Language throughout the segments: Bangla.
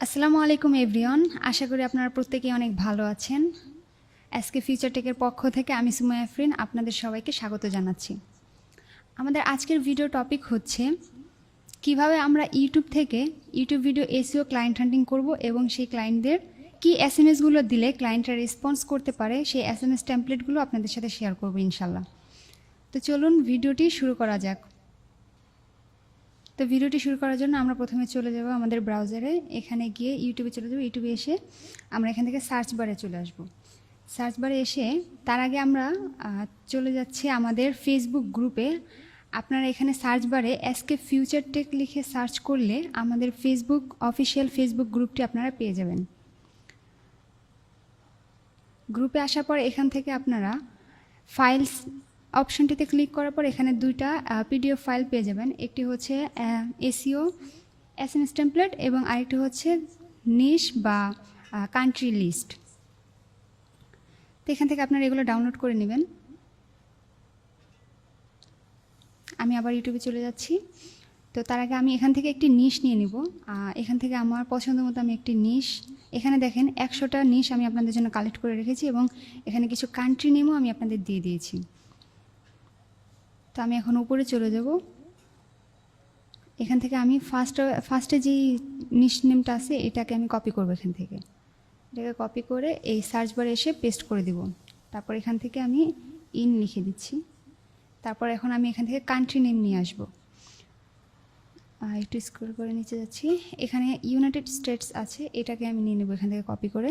আসসালামু আলাইকুম, এভরিওয়ান। আশা করি আপনারা প্রত্যেকেই অনেক ভালো আছেন। আজকে ফিউচার টেকের পক্ষ থেকে আমি সুমাই আফরিন আপনাদের সবাইকে স্বাগত জানাচ্ছি। আমাদের আজকের ভিডিও টপিক হচ্ছে, কীভাবে আমরা ইউটিউব থেকে YouTube video SEO client hunting করব এবং সেই ক্লায়েন্টদের কি এস এম এসগুলো দিলে ক্লায়েন্টরা রেসপন্স করতে পারে, সেই এস এম এস টেমপ্লেটগুলো আপনাদের সাথে শেয়ার করব ইনশাল্লাহ তো চলুন ভিডিওটি শুরু করা যাক। তো ভিডিওটি শুরু করার জন্য আমরা প্রথমে চলে যাব আমাদের ব্রাউজারে। এখানে গিয়ে ইউটিউবে চলে যাব। ইউটিউবে এসে আমরা এখান থেকে সার্চ বারে চলে আসব। সার্চ বারে এসে তার আগে আমরা চলে যাচ্ছি আমাদের ফেসবুক গ্রুপে আপনারা এখানে সার্চ বারে এসকে ফিউচার টেক লিখে সার্চ করলে আমাদের ফেসবুক অফিসিয়াল ফেসবুক গ্রুপটি আপনারা পেয়ে যাবেন। গ্রুপে আসার পর এখান থেকে আপনারা ফাইলস অপশনটিতে ক্লিক করার পর এখানে দুইটা পিডিএফ ফাইল পেয়ে যাবেন। একটি হচ্ছে SEO S M S template এবং আরেকটি হচ্ছে নিশ বা কান্ট্রি লিস্ট তো এখান থেকে আপনারা এগুলো ডাউনলোড করে নেবেন। আমি আবার ইউটিউবে চলে যাচ্ছি। তো তার আগে আমি এখান থেকে একটি নিশ নিয়ে নিব। এখান থেকে আমার পছন্দ মতো আমি একটি নিশ এখানে দেখেন একশোটা নিশ আমি আপনাদের জন্য কালেক্ট করে রেখেছি এবং এখানে কিছু কান্ট্রি নেমও আমি আপনাদের দিয়ে দিয়েছি। তো আমি এখন উপরে চলে যাব। এখান থেকে আমি ফার্স্ট ফার্স্টে যেই নিশ নেমটা আছে, এটাকে আমি কপি করব এখান থেকে। এটাকে কপি করে এই সার্চ বারে এসে পেস্ট করে দিব। তারপর এখান থেকে আমি ইন লিখে দিচ্ছি। তারপর এখন আমি এখান থেকে কান্ট্রি নেম নিয়ে আসব। একটু স্ক্রল করে নিচে যাচ্ছি। এখানে ইউনাইটেড স্টেটস আছে, এটাকে আমি নিয়ে নেব এখান থেকে কপি করে।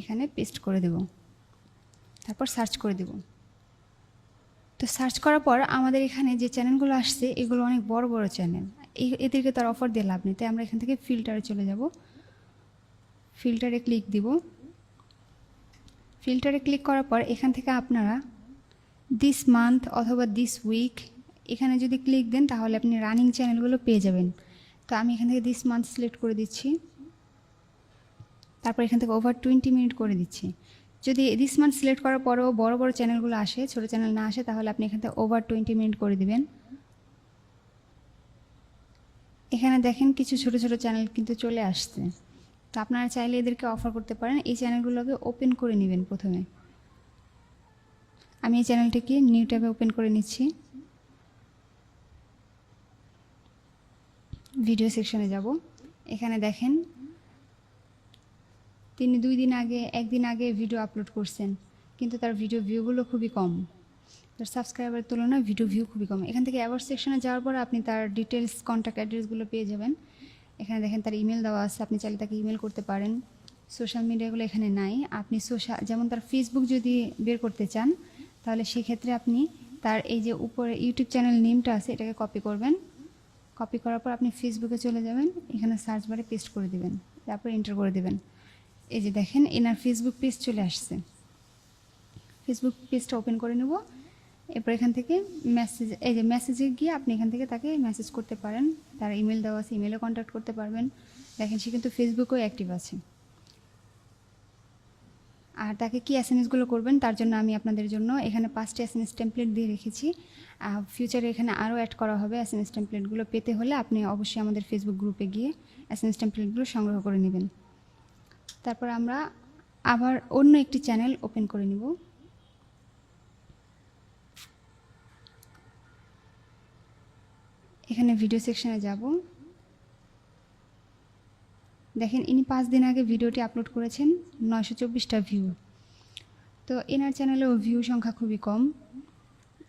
এখানে পেস্ট করে দেব। তারপর সার্চ করে দেব। তো সার্চ করার পর আমাদের এখানে যে চ্যানেলগুলো আসছে, এগুলো অনেক বড় বড় চ্যানেল এদেরকে তার অফার দিয়ে লাভ নেই। তাই আমরা এখান থেকে ফিল্টারে চলে যাব। ফিল্টারে ক্লিক দিব। ফিল্টারে ক্লিক করার পর এখান থেকে আপনারা দিস মান্থ অথবা দিস উইক এখানে যদি ক্লিক দেন, তাহলে আপনি রানিং চ্যানেলগুলো পেয়ে যাবেন। তো আমি এখান থেকে দিস মান্থ সিলেক্ট করে দিচ্ছি। তারপর এখান থেকে ওভার টোয়েন্টি মিনিট করে দিচ্ছি। যদি দিস মান্থ সিলেক্ট করার পরেও বড় বড় চ্যানেলগুলো আসে, ছোটো চ্যানেল না আসে, তাহলে আপনি এখান থেকে ওভার টোয়েন্টি মিনিট করে দিবেন। এখানে দেখেন কিছু ছোট ছোট চ্যানেল কিন্তু চলে আসছে। তো আপনারা চাইলে এদেরকে অফার করতে পারেন। এই চ্যানেলগুলোকে ওপেন করে নেবেন প্রথমে। আমি এই চ্যানেলটিকে নিউ ট্যাবে ওপেন করে নিচ্ছি। ভিডিও সেকশনে যাব। এখানে দেখেন তিনি দুই দিন আগে, একদিন আগে ভিডিও আপলোড করছেন। কিন্তু তার ভিডিও ভিউগুলো খুবই কম। তার সাবস্ক্রাইবারের তুলনায় ভিডিও ভিউ খুবই কম। এখান থেকে অ্যাওয়ার্ড সেকশনে যাওয়ার পর আপনি তার ডিটেলস কন্ট্যাক্ট অ্যাড্রেসগুলো পেয়ে যাবেন। এখানে দেখেন তার ইমেল দেওয়া আছে। আপনি চাইলে তাকে ইমেল করতে পারেন। সোশ্যাল মিডিয়াগুলো এখানে নাই। আপনি সোশ্যাল যেমন তার ফেসবুক যদি বের করতে চান, তাহলে সেক্ষেত্রে আপনি তার এই যে উপরে ইউটিউব চ্যানেল নেমটা আছে, এটাকে কপি করবেন। কপি করার পর আপনি ফেসবুকে চলে যাবেন। এখানে সার্চ বারে পেস্ট করে দেবেন। তারপর এন্টার করে দিবেন। এই যে দেখেন, এনার ফেসবুক পেজ চলে আসছে। ফেসবুক পেজটা ওপেন করে নেব। এরপর এখান থেকে মেসেজ এই যে মেসেজে গিয়ে আপনি এখান থেকে তাকে মেসেজ করতে পারেন। তার ইমেল দেওয়া আছে ইমেলে কন্ট্যাক্ট করতে পারবেন। দেখেন, সে কিন্তু ফেসবুকেও অ্যাক্টিভ আছে। আর তাকে কি এস এম এসগুলো করবেন, তার জন্য আমি আপনাদের জন্য এখানে পাঁচটি এস এম এস টেমপ্লেট দিয়ে রেখেছি। ফিউচারে এখানে আরও অ্যাড করা হবে এস এম এস টেমপ্লেটগুলো পেতে হলে আপনি অবশ্যই আমাদের ফেসবুক গ্রুপে গিয়ে এস এম এস টেমপ্লেটগুলো সংগ্রহ করে নেবেন। তারপর আমরা আবার অন্য একটি চ্যানেল ওপেন করে নিব। এখানে ভিডিও সেকশনে যাব। দেখেন, ইনি পাঁচ দিন আগে ভিডিওটি আপলোড করেছেন, নয়শো চব্বিশটা ভিউ। তো এনার চ্যানেলেও ভিউ সংখ্যা খুবই কম।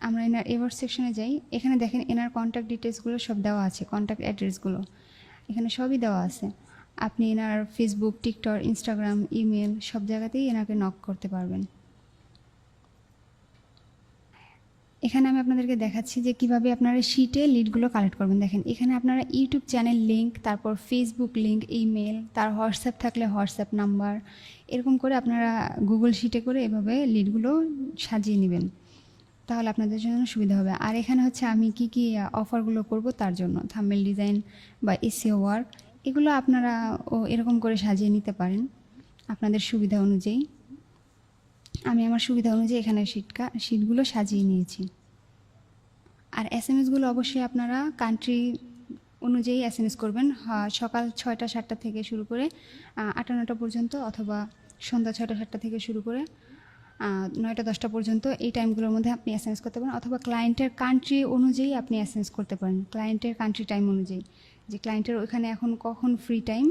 আমরা এনার এভার সেকশনে যাই। এখানে দেখেন, এনার কন্ট্যাক্ট ডিটেলসগুলো সব দেওয়া আছে কন্ট্যাক্ট অ্যাড্রেসগুলো এখানে সবই দেওয়া আছে। আপনি এনার ফেসবুক টিকটক ইনস্টাগ্রাম ইমেল সব জায়গাতেই এনাকে নক করতে পারবেন। এখানে আমি আপনাদেরকে দেখাচ্ছি যে কীভাবে আপনারা শিটে লিডগুলো কালেক্ট করবেন। দেখেন, এখানে আপনারা ইউটিউব চ্যানেল লিঙ্ক তারপর ফেসবুক লিঙ্ক ইমেল তার হোয়াটসঅ্যাপ থাকলে হোয়াটসঅ্যাপ নাম্বার এরকম করে আপনারা গুগল শিটে করে এভাবে লিডগুলো সাজিয়ে নেবেন। তাহলে আপনাদের জন্য সুবিধা হবে। আর এখানে হচ্ছে আমি কি কি অফারগুলো করব তার জন্য। থাম্বেল ডিজাইন বা এসিও ওয়ার্ক এগুলো আপনারা ও এরকম করে সাজিয়ে নিতে পারেন আপনাদের সুবিধা অনুযায়ী। আমি আমার সুবিধা অনুযায়ী এখানে শিটকা, শিটগুলো সাজিয়ে নিয়েছি। আর এস এম এসগুলো অবশ্যই আপনারা কান্ট্রি অনুযায়ী এস এম এস করবেন সকাল ছয়টা, সাতটা থেকে শুরু করে আটটা নটা পর্যন্ত অথবা সন্ধ্যা ছয়টা, সাতটা থেকে শুরু করে নয়টা, দশটা পর্যন্ত এই টাইমগুলোর মধ্যে আপনি এস করতে পারেন। অথবা ক্লায়েন্টের কান্ট্রি অনুযায়ী আপনি এস করতে পারেন। ক্লায়েন্টের কান্ট্রি টাইম অনুযায়ী। যে ক্লায়েন্টের ওইখানে এখন কখন ফ্রি টাইম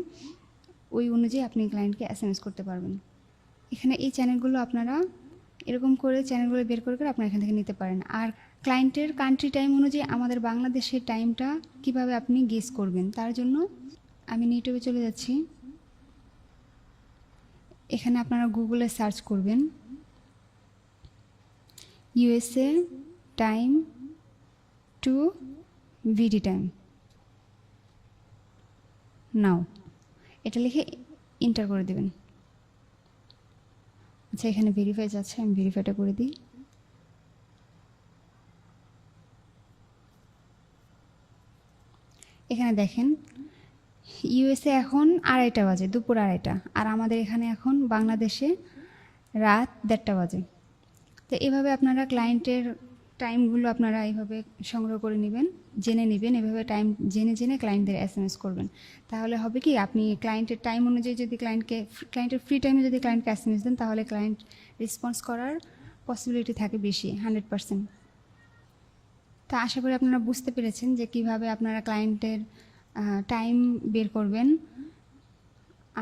ওই অনুযায়ী আপনি ক্লায়েন্টকে এস এম এস করতে পারবেন। এখানে এই চ্যানেলগুলো আপনারা এরকম করে চ্যানেলগুলো বের করে করে আপনারা এখান থেকে নিতে পারেন। আর ক্লায়েন্টের কান্ট্রি টাইম অনুযায়ী আমাদের বাংলাদেশের টাইমটা কীভাবে আপনি গেস করবেন, তার জন্য আমি ইউটিউবে চলে যাচ্ছি। এখানে আপনারা গুগলে সার্চ করবেন। USA time to BD time now. এটা লিখে ইন্টার করে দেবেন। আচ্ছা এখানে ভেরিফাই যাচ্ছে আমি ভেরিফাইটা করে দিই। এখানে দেখেন ইউএসএ এখন আড়াইটা বাজে, দুপুর আড়াইটা, আর আমাদের এখানে এখন বাংলাদেশে রাত দেড়টা বাজে। তো এভাবে আপনারা ক্লায়েন্টের টাইমগুলো আপনারা এইভাবে সংগ্রহ করে নেবেন, জেনে নেবেন, এভাবে টাইম জেনে জেনে ক্লায়েন্টদের এস এম এস করবেন। তাহলে হবে কি, আপনি ক্লায়েন্টের টাইম অনুযায়ী যদি ক্লায়েন্টকে ক্লায়েন্টের ফ্রি টাইমে যদি ক্লায়েন্টকে এস এম এস দেন, তাহলে ক্লায়েন্ট রেসপন্স করার পসিবিলিটি থাকে বেশি হান্ড্রেড পার্সেন্ট তা আশা করি আপনারা বুঝতে পেরেছেন যে কীভাবে আপনারা ক্লায়েন্টের টাইম বের করবেন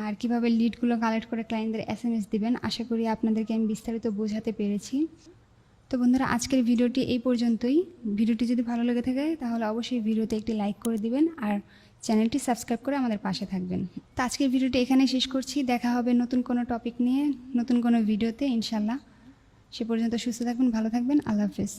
আর কীভাবে লিডগুলো কালেক্ট করে ক্লায়েন্টদের এস এম এস দিবেন। আশা করি আপনাদেরকে আমি বিস্তারিত বোঝাতে পেরেছি। তো বন্ধুরা, আজকের ভিডিওটি এই পর্যন্তই। ভিডিওটি যদি ভালো লেগে থাকে, তাহলে অবশ্যই ভিডিওতে একটি লাইক করে দিবেন আর চ্যানেলটি সাবস্ক্রাইব করে আমাদের পাশে থাকবেন। তো আজকের ভিডিওটি এখানে শেষ করছি। দেখা হবে নতুন কোনো টপিক নিয়ে, নতুন কোনো ভিডিওতে ইনশাল্লাহ সে পর্যন্ত সুস্থ থাকবেন, ভালো থাকবেন। আল্লাহ হাফিজ।